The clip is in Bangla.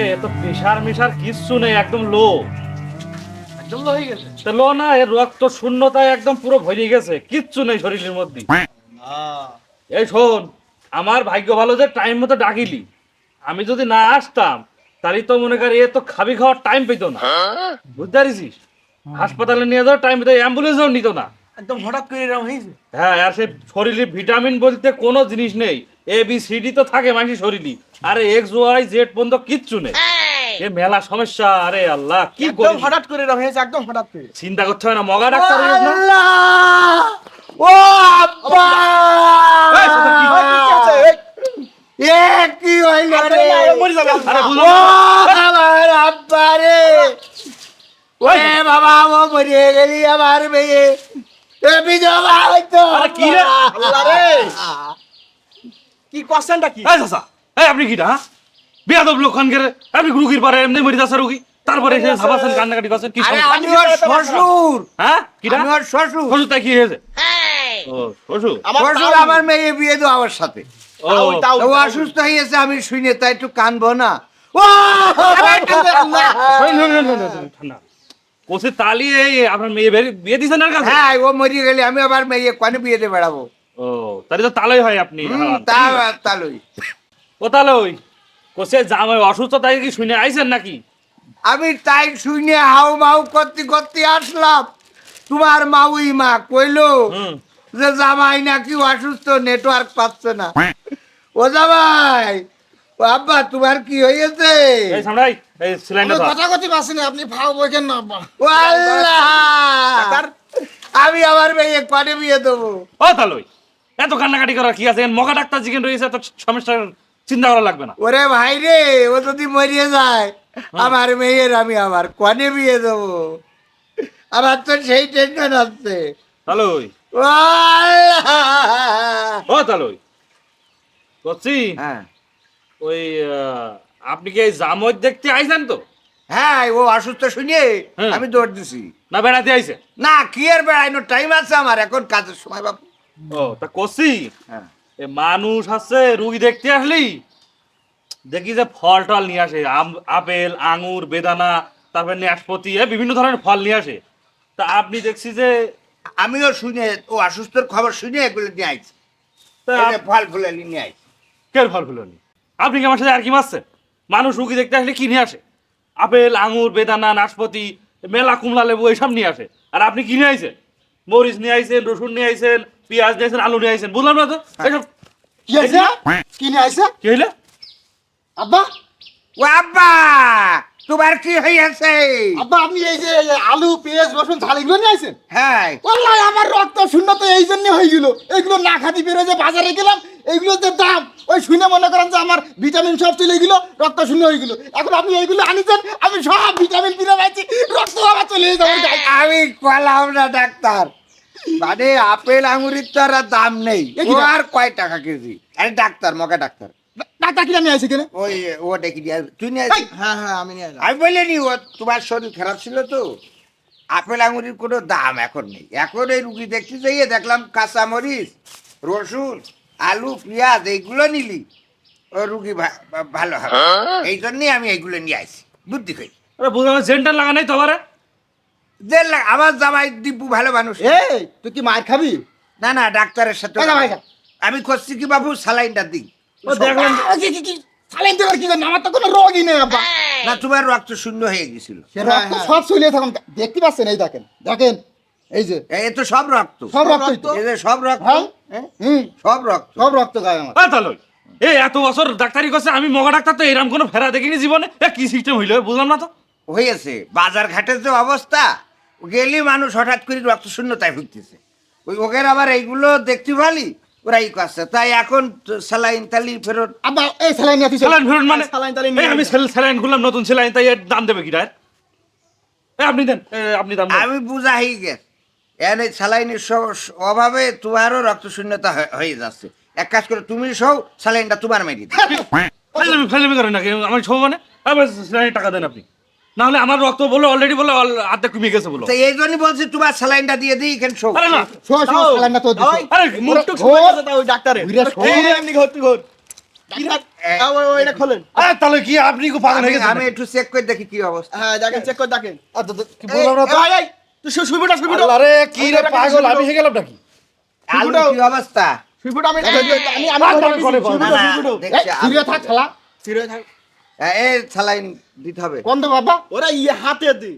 এ এ তো প্রেশার মিশার কিচ্ছু নেই একদম লো। একদম লো হয়ে গেছে? তা লো না এর রক্ত শূন্যতায় একদম পুরো ভরে গেছে কিচ্ছু নেই শরীরের মধ্যে। এই শোন আমার ভাগ্য ভালো যে টাইম মতো ডাকিলি। আমি যদি না আসতাম তাহলে তো মনে করি এ তো খাবি খাওয়ার টাইম পেতো না। বুঝতে পারিস হাসপাতালে নিয়ে যাওয়ার টাইম পেতো অ্যাম্বুলেন্সও নিত না। একদম হঠাৎ করে এরকম হয়েছে? হ্যাঁ আর সে শরীরে ভিটামিন বলতে কোনো জিনিস নেই। এ বি সি ডি তো থাকে মানুষের শরীরই। আরে এক্স ওয়াই জেড পর্যন্ত কিচ্ছু নেই। এ মেলা সমস্যা আরে আল্লাহ কি একদম হঠাৎ করে হয়েছে একদম হঠাৎ করে। চিন্তা করতে হয় না মগা ডাক্তার আল্লাহ! ও আব্বা! এই, তোদের কি- ঠিক আছে, এই, এ কি হইল রে? মরে আরে ও আমার আব্বা রে! ওরে বাবা ও মরিয়ে গেলি আমার মেয়ে। এ আরে কি রে? আল্লাহ রে। কি কোশ্চেনটা কি এই চাচা এই আপনি কিটা হ্যাঁ বিয়াদব লোকখান করে আপনি রুগীর পারে এমনি মরি যাচ্ছে রুগী। তারপরে এসে ভাবাছেন কান্নাকাটি করছেন কি আরে আমি ওর শ্বশুর। হ্যাঁ? কিটা আমি ওর শ্বশুর। শ্বশুর তাই কি হয়েছে? ও শ্বশুর? শ্বশুর আমার মেয়ে বিয়ে দেওয়া আমার সাথে। ও। তো অসুস্থ হয়েছে আমি শুনে তাই একটু কানবো না। ও! ঠান্ডা কোসে তালি এই আপনার মেয়ে বিয়ে দিছেন আর কাছে? হ্যাঁ ও মরিয়ে গেলে আমি আবার মেয়ে কনে বিয়ে দিয়ে বেড়াবো? ও তাহলে তো তালই হয় আপনি। তালই। ও তাহলে ওই কোসে জামাই অসুস্থ তাই কি শুনে আইছেন নাকি? আমি তাই শুনে হাউ মাউ করতে করতে আসলাম। তোমার মাউই মা কইলো যে জামাই নাকি অসুস্থ নেটওয়ার্ক পাচ্ছে না। ও জামাই আব্বা তোমার কি হয়েছে এই সামরাই এই সিলিন্ডার ধর। কথা কথি না আপনি ভাও বইকেন না আব্বা। ও আল্লাহ? আমি আমার মেয়ে কনে বিয়ে দেবো। ও তাহলে ওই এত কান্নাকাটি করার কি আছে? মগা ডাক্তার জিজ্ঞেস রয়েছে তো সমস্যার চিন্তা করা লাগবে না। ওরে ভাই রে ও যদি মরিয়ে যায় আমার মেয়ের আমি আবার কনে বিয়ে দেবো। আমার তো সেই টেনশন আছে। তাহলে ওই ও ওই করছি হ্যাঁ। ওই আপনি কি এই জামত দেখতে আইছেন তো? হ্যাঁ ও অসুস্থ শুনিয়ে হ্যাঁ। আমি দৌড় দিছি। না বেড়াতে আইছে? না কি আর বেড়াইনো টাইম আছে আমার এখন কাজের সময় বাবু ও তা করছি হ্যাঁ। এ মানুষ আছে রুগী দেখতে আসলি? দেখি যে ফল টল নিয়ে আসে আম- আপেল আঙুর বেদানা তারপরে নাশপাতি এ বিভিন্ন ধরনের ফল নিয়ে আসে। তা আপনি দেখছি যে আমিও শুনে ও অসুস্থর খবর শুনে এগুলো নিয়ে আইছি। ফল ফুলে নিয়ে আইছি। ফল ফুলনি আপনি কি আমার সাথে আর কি মারছেন মানুষ রুগী দেখতে আসলে কি নিয়ে আসে? আপেল আঙুর বেদানা নাশপাতি মেলা কুমলা লেবু এইসব নিয়ে আসে। আর আপনি কি নিয়ে আইছেন? মরিচ নিয়ে আইছেন রসুন নিয়ে আইছেন পেঁয়াজ নিয়ে আইছেন আলু নিয়ে আইছেন। বুঝলাম না তো? এইসব কি হয়েছে কি নিয়ে আইছে? কি হইলে? আব্বা। ও আব্বা তোমার কি হইয়াছে? আব্বা আপনি এই যে আলু পেঁয়াজ রসুন ঝাল এগুলো নিয়ে আইছেন? হ্যাঁ। ওল্লাই আমার রক্ত শূন্য তো এই জন্য হয়ে গেল। এগুলো না খাতি বেরো যে বাজারে গেলাম এগুলো যে দাম ওই শুনে মনে করেন যে আমার ভিটামিন সব চলে গেল রক্ত শূন্য হয়ে গেল। এখন আপনি এইগুলো আনিছেন আমি সব ভিটামিন কিনে পাইছি রক্ত আবার চলে যাবে আমি কলাম না ডাক্তার। মানে আপেল আঙুরের তো আর দাম নেই। ও আর কয় টাকা কেজি? আরে ডাক্তার মকা ডাক্তার। ডাক্তার কিনে নিয়ে আইছে কেন? ওই ও দেখি দিয়ে তুই নিয়ে এই, হ্যাঁ হ্যাঁ আমি নিয়ে এলাম আমি বলিনি ও তোমার শরীর খারাপ ছিল তো। আপেল আঙুরের কোনো দাম এখন নেই। এখন এই রুগী দেখতে যাইয়ে দেখলাম কাঁচা মরিচ রসুন আলু পেঁয়াজ এইগুলো নিলি ও রুগী ভালো হবে। এই জন্যই আমি এইগুলো নিয়ে আসি বুদ্ধি করি জেন্টার লাগা নাই তো আবারে যে আমার জামাই দিব্যু ভালো মানুষ। এই তুই কি মার খাবি? না না ডাক্তারের সাথে। আমি করছি কি বাবু? সালাইনটা দিই। দেওয়ার কি আমার তো কোনো রোগই নেই আব্বা। না তোমার রক্ত শূন্য হয়ে গেছিল। সে রক্ত সব চলে থাকুন। দেখতে পাচ্ছেন এই দেখেন। দেখেন এই যে। এ তো সব রক্ত। সব রক্তই তো। এ যে সব রক্ত। হ্যাঁ? হ্যাঁ? হুম সব রক্ত সব রক্ত গায়ে আমার। আ তাহলে এই এত বছর ডাক্তারি করছে আমি মগা ডাক্তার তো এরকম কোনো ফেরা দেখিনি জীবনে। এ কি সিস্টেম হইল বুঝলাম না তো। হয়েছে বাজার ঘাটের যে অবস্থা গেলি মানুষ হঠাৎ করে রক্ত শূন্যতায় ভুগতেছে। ওই ওদের আবার এইগুলো দেখতে পালি ওরা ই করছে। তাই এখন স্যালাইন তালি ফেরত আব্বা এই স্যালাইন নিয়ে স্যালাইন ফেরত মানে স্যালাইন এই আমি স্যালাইন খুললাম নতুন স্যালাইন তাই এর দাম দেবে কি রায় আপনি দেন আপনি দাম আমি বুঝা হয়ে গেছে এনে স্যালাইনের স- অভাবে তোমারও রক্ত শূন্যতা হয়ে- যাচ্ছে। এক কাজ করে তুমি সব স্যালাইনটা তোমার মেরি দাও ফেলমি ফেলমি করেন নাকি? আমি সব মানে? আবার টাকা দেন আপনি। না হলে আমার রক্ত বলে অলরেডি বলে আর্ধেক কমে গেছে বলো। তো এই জন্যই বলছি তোমার স্যালাইনটা দিয়ে দিই এখানে সব আরে না স্যালাইনটা তো দিছো। আরে ঘোর। ওই ডাক্তারে। এই এমনি ঘর তুই ঘর আমি- একটু চেক করে দেখি কি অবস্থা। হ্যাঁ দেখেন চেক করে দেখেন। আ, তো- তো কি বললাম না তো? এই, এই, তুই আল্লাহ কি রে পাগল আমি হয়ে গেলাম নাকি? আলু কি অবস্থা? শুইবুটা আমি করে থাক থাক এ সালাইন দিতে হবে। বন্ধ বাবা? ওরা ইয়ে হাতে দে।